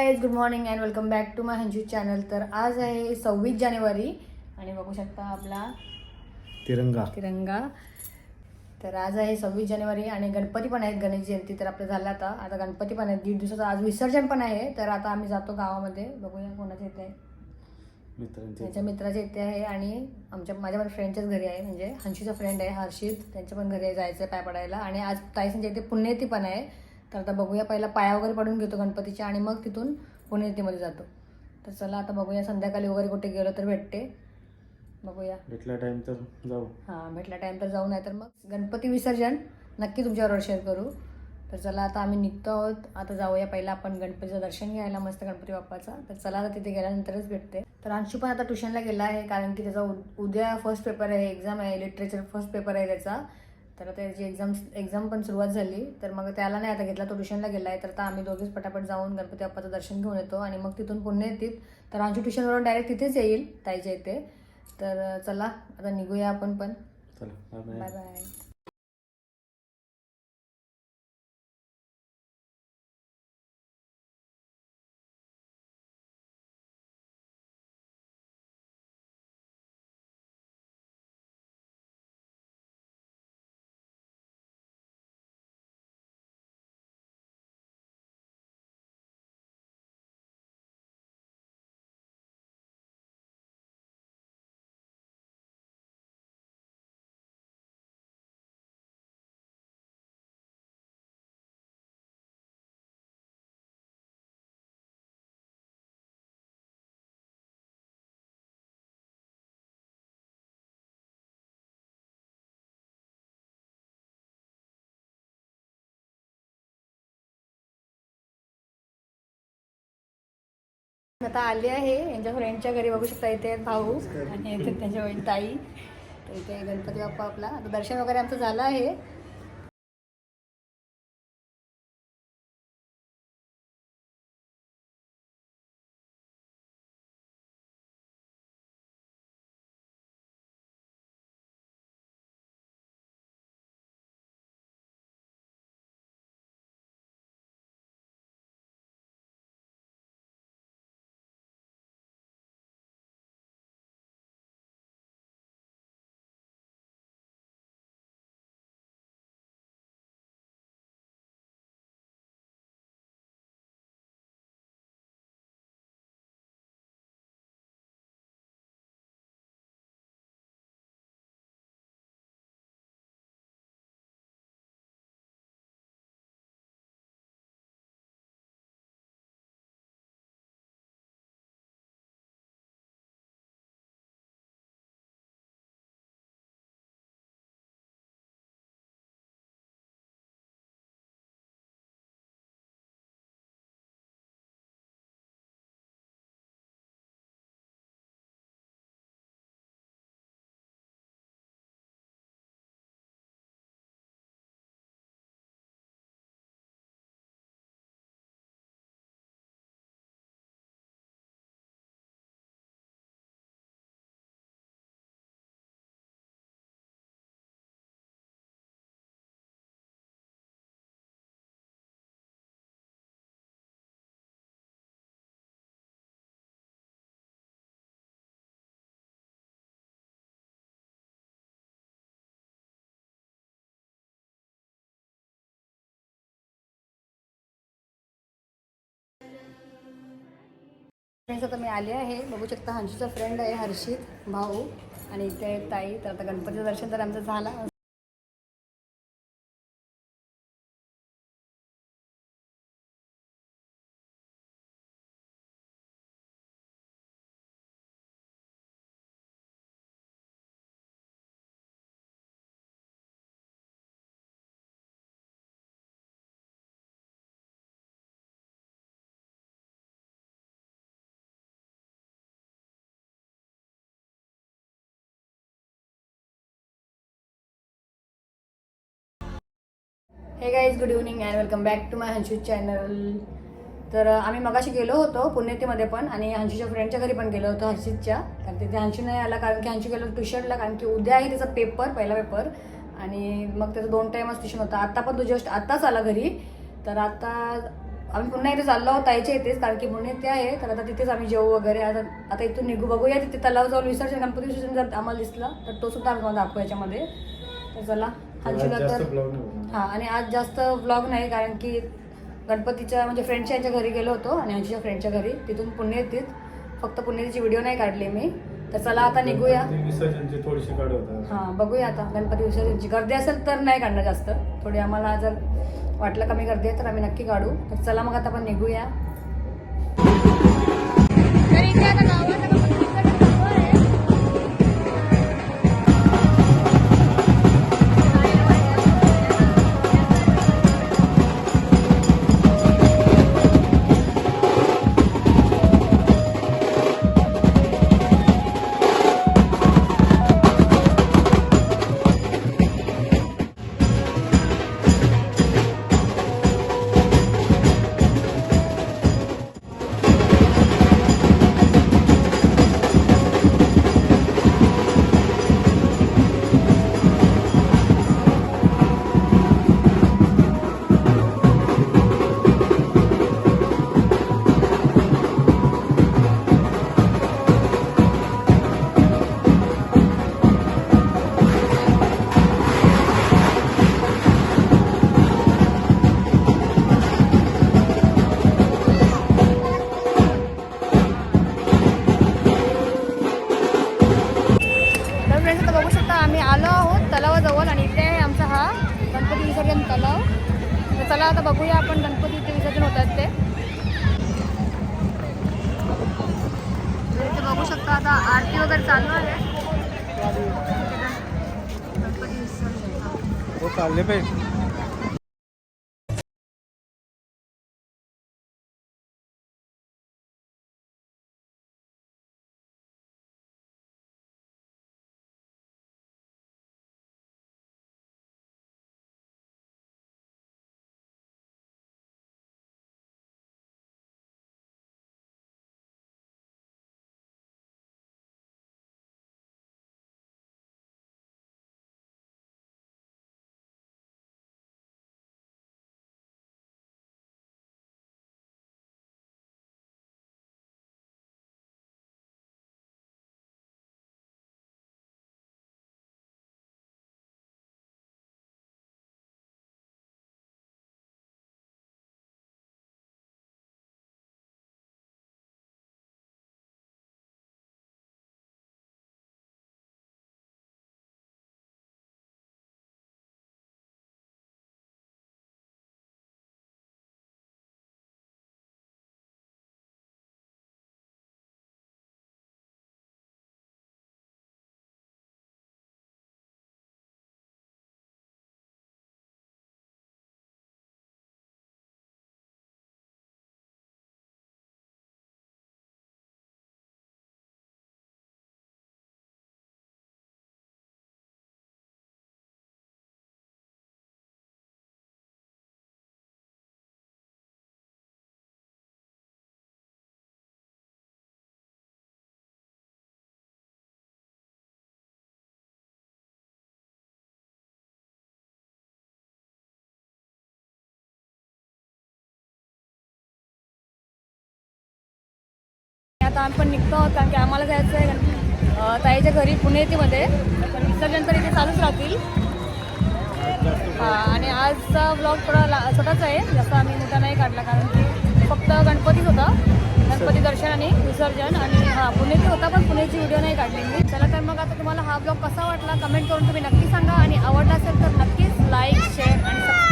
Guys good morning and welcome back to my हंजू channel तर आज आहे सव्वीस जानेवारी आणि बघू शकता आपला तिरंगा. तिरंगा. तर आज आहे सव्वीस जानेवारी आणि गणपती पण आहेत गणेश जयंती तर आपलं झालं आता. आता गणपती पण आहेत दीड दिवसाचं आज विसर्जन पण आहे. तर आता आम्ही जातो गावामध्ये. बघूया कोणाच्या इथे आहे. मित्रांचे माझ्या मित्राच्या इथे आहे आणि आमच्या माझ्या फ्रेंडच्याच घरी आहे. म्हणजे हंशीचा फ्रेंड आहे हर्षित. त्यांच्या पण घरी आहे जायचं पाय पडायला. आणि आज ताईसांच्या इथे पुण्यती पण आहे. तर आता बघूया पहिला पाया वगैरे पडून घेतो गणपतीच्या आणि मग तिथून पुण्यतीमध्ये जातो. तर चला आता बघूया संध्याकाळी वगैरे कुठे गेलो तर भेटते. बघूया. भेटला टाइम तर जाऊ. हां भेटला टाईम तर जाऊ नाही तर मग गणपती विसर्जन नक्की तुमच्याबरोबर शेअर करू. तर चला आता आम्ही निघतो आहोत. आता जाऊया पहिला आपण गणपतीचं दर्शन घ्यायला मस्त गणपती बाप्पाचा. तर चला आता तिथे गेल्यानंतरच भेटते. तर अंशू पण आता ट्युशनला गेला आहे कारण की त्याचा उद्या फर्स्ट पेपर आहे एक्झाम आहे लिटरेचर फर्स्ट पेपर आहे त्याचा. तर आता त्याची एक्झाम एक्झाम पण सुरुवात झाली. तर मग त्याला नाही आता घेतला तो ट्युशनला गेला आहे तर आता आम्ही दोघेच पटापट जाऊन गणपती बाप्पाचं दर्शन घेऊन येतो आणि मग तिथून पुणे येतील. तर अंशू ट्युशनवरून डायरेक्ट तिथेच येईल ताईच्या इथे. तर चला आता निघूया आपण पण. चला बाय बाय आता आली आहे. यांच्या फ्रेंडच्या घरी बघू शकता इथे भाऊ आणि इथे त्यांच्या वडील ताई. तर इथे गणपती बाप्पा आपला. आता दर्शन वगैरे आमचं झालं आहे. फ्रेंड्स आता मी आले आहे. बघू शकता हंशीचा फ्रेंड आहे हर्षित भाऊ आणि इथे ताई. तर आता गणपतीचं दर्शन तर आमचं झालं. हे guys good evening and welcome back to my हंशू चॅनल तर आम्ही मगाशी गेलो होतो पुण्यातीमध्ये पण आणि हंशूच्या फ्रेंडच्या घरी पण गेलो होतो हर्षितच्या. कारण तिथे हंशू नाही आला कारण की हंशू गेलो ट्युशनला कारण की उद्या आहे त्याचा पेपर पहिला पेपर आणि मग त्याचं दोन टाईमच ट्युशन होतं. आत्ता पण तो जस्ट आत्ताच आला घरी. तर आता आम्ही पुन्हा इथे चाललो आहोत ताईच्या इथेच कारण की पुणे ते आहे. तर आता तिथेच आम्ही जेवू वगैरे. आता आता इथून निघू. बघूया तिथे तलाव जाऊन विसर्जन गणपती विसर्जन जर आम्हाला दिसलं तर तो सुद्धा आम्ही तुम्हाला दाखवू याच्यामध्ये. तर चला. जास्त तर ब्लॉग. हां आणि आज जास्त व्लॉग नाही कारण की गणपतीच्या म्हणजे फ्रेंडच्या यांच्या घरी गेलो होतो आणि आमच्या फ्रेंडच्या घरी. तिथून पुणे येतील. फक्त पुण्याची व्हिडिओ नाही काढली मी. तर चला आता निघूया. गणपती विसर्जनची थोडीशी काढ होता हां बघूया आता. गणपती विसर्जनची गर्दी असेल तर नाही काढणार जास्त. थोडी आम्हाला जर वाटलं कमी गर्दी आहे तर आम्ही नक्की काढू. तर चला मग आता आपण निघूया. चला आता बघूया आपण गणपती इथे विसर्जन होतात ते. इथे बघू शकता आता आरती वगैरे चालू आहे. हो, गणपती विसर्जन आता आम्ही पण निघतो आहोत कारण की आम्हाला जायचं आहे. ताईच्या घरी पुणे येथेमध्ये पण विसर्जन तर इथे चालूच राहतील. हां आणि आजचा ब्लॉग थोडा ला छोटाच आहे. जसं आम्ही मोठा नाही काढला कारण की फक्त गणपतीच होता. गणपती दर्शन आणि विसर्जन आणि हां पुण्याची होता पण पुण्याची व्हिडिओ नाही काढली मी. चला तर मग आता तुम्हाला हा ब्लॉग कसा वाटला? कमेंट करून तुम्ही नक्की सांगा आणि आवडला असेल तर नक्कीच लाईक शेअर आणि सबस्क्राईब